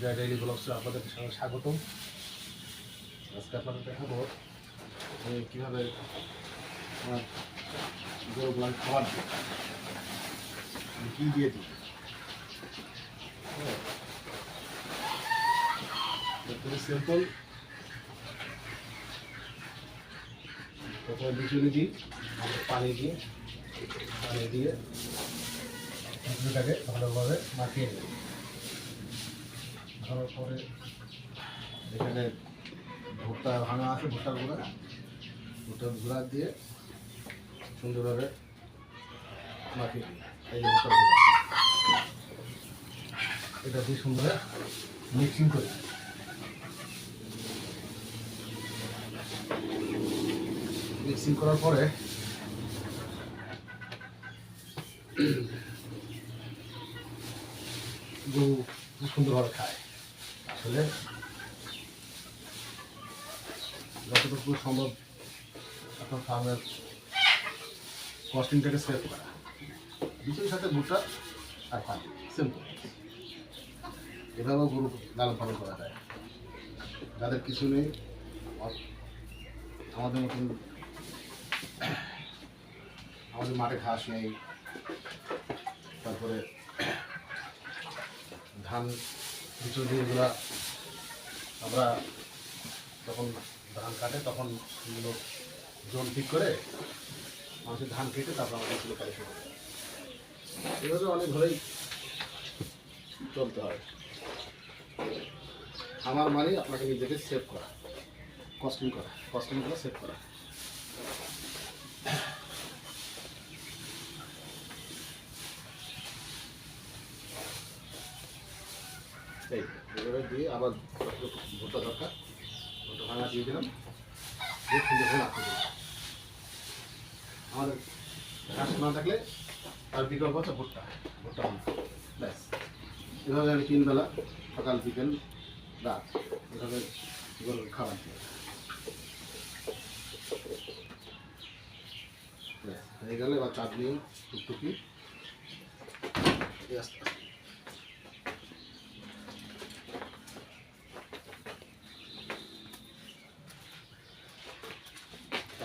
জয় daily ব্লগসে আপনাদের সঙ্গে স্বাগতম। আজকে আপনাদের দেখাবো যে কীভাবে আমার খাবার দিই কী দিয়ে দিই সিম্পল প্রথমে বিচুলি দিই পানি দিয়ে পানি দিয়ে ভালোভাবে মাখিয়ে নিই মাখানোর পরে এখানে ভুট্টা ভাঙা আছে, ভুট্টার গুঁড়া। ভুট্টার গুঁড়া দিয়ে সুন্দরভাবে দিই এই যে এটা দিয়ে সুন্দরভাবে মিক্সিং করি মিক্সিং করার পরে গরু সুন্দরভাবে খায়। আসলে যতটুকু সম্ভব আপনার ফার্মের কস্টিংটাকে সেভ করা। বিচুর সাথে ভুট্টা আর পানি সিম্পল এভাবেও গরু লালন পালন করা যায়। যাদের কিছু নেই আমাদের মতন আমাদের মাঠে ঘাস নেই, তারপরে ধান কিছু যেগুলা আমরা যখন ধান কাটে, তখন সেগুলো জোন ঠিক করে মানুষের ধান কেটে তারপর আমাদের শুরু করে এভাবে অনেকভাবেই চলতে হয়। আমার মানে আপনাকে নিজেকে সেভ করা কস্টিং করা কস্টিং করা সেভ করা। এই এভাবে দিয়ে আবার ভুট্টা দরকার। ভুট্টা ভাঙা দিয়ে দিলাম। দিয়ে সুন্দর করে রাখতে দিলাম। আমাদের ঘাস না থাকলে তার বিকল্প হচ্ছে ভুট্টা। ভুট্টা ব্যাস। এভাবে আমি তিন সকাল, বিকেল, রাত এভাবে গরুর খাবার দিই হয়ে গেলে এবার চাটনি, টুকটুকি। আস্তে আস্তে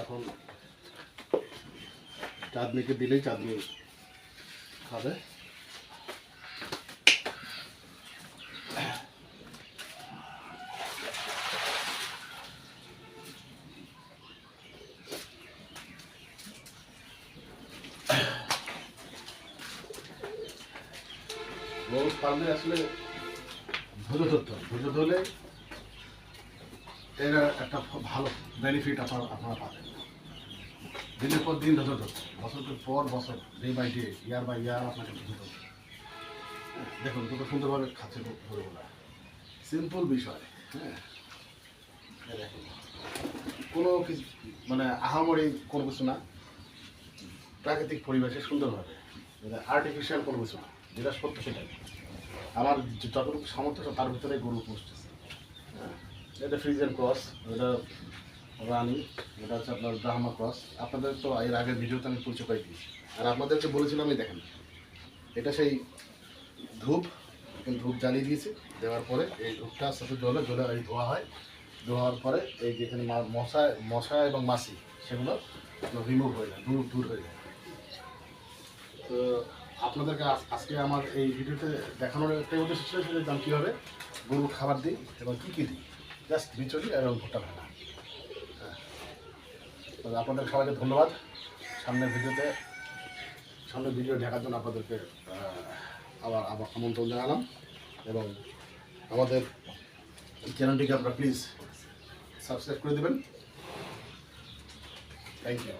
এখন চাঁদনিকে দিলেই চাঁদনি খাবে? গরু পাললে আসলে ধৈর্য ধরতে হবে। ধৈর্য ধরলে এর একটা ভালো বেনিফিট আপনারা আপনারা পাবেন। দিনের পর দিন ধৈর্য ধরতে হবে। বছরের পর বছর day by day year by year আপনাকে হবে। হ্যাঁ, দেখুন দুটো সুন্দরভাবে খাচ্ছে গরুগুলা সিম্পল বিষয় হ্যাঁ। কোনো কিছু মানে আহামরি কোনো কিছু না। প্রাকৃতিক পরিবেশে সুন্দরভাবে আর্টিফিশিয়াল কোনো কিছু না যেটা সত্য সেটাই। আমার যতটুকু সামর্থ্য তার ভিতরে গরু পুষতেছে। হ্যাঁ। এটা ফ্রিজের ক্রস এটা রানি, এটা হচ্ছে আপনার ব্রাহ্মা ক্রস। আপনাদের তো এর আগের ভিডিওতে আমি পরিচয় পাই দিয়েছি। আর আপনাদেরকে বলেছিলাম, এই দেখেন, এটা সেই ধূপ ধূপ জ্বালিয়ে দিয়েছি। দেওয়ার পরে এই ধূপটা আস্তে আস্তে জলে জ্বলে এই ধোয়া হয়। ধোয়ার পরে এই যেখানে মশা মশা এবং মাছি, সেগুলো রিমুভ হয়ে যায়, দূর দূর হয়ে যায়। তো আপনাদেরকে আজ- আজকে আমার এই ভিডিওতে দেখানোর একটাই উদ্দেশ্য ছিল যে আমি কীভাবে গরুর খাবার দিই এবং কী কী দিই? জাস্ট বিচলি এবং ভুট্টা ভাঙা। তো আপনাদের সবাইকে ধন্যবাদ। সামনের ভিডিওতে, সামনের ভিডিও দেখার জন্য আপনাদেরকে আবার আবার আমন্ত্রণ জানালাম এবং আমাদের চ্যানেলটিকে আপনারা প্লিজ সাবস্ক্রাইব করে দেবেন। Thank you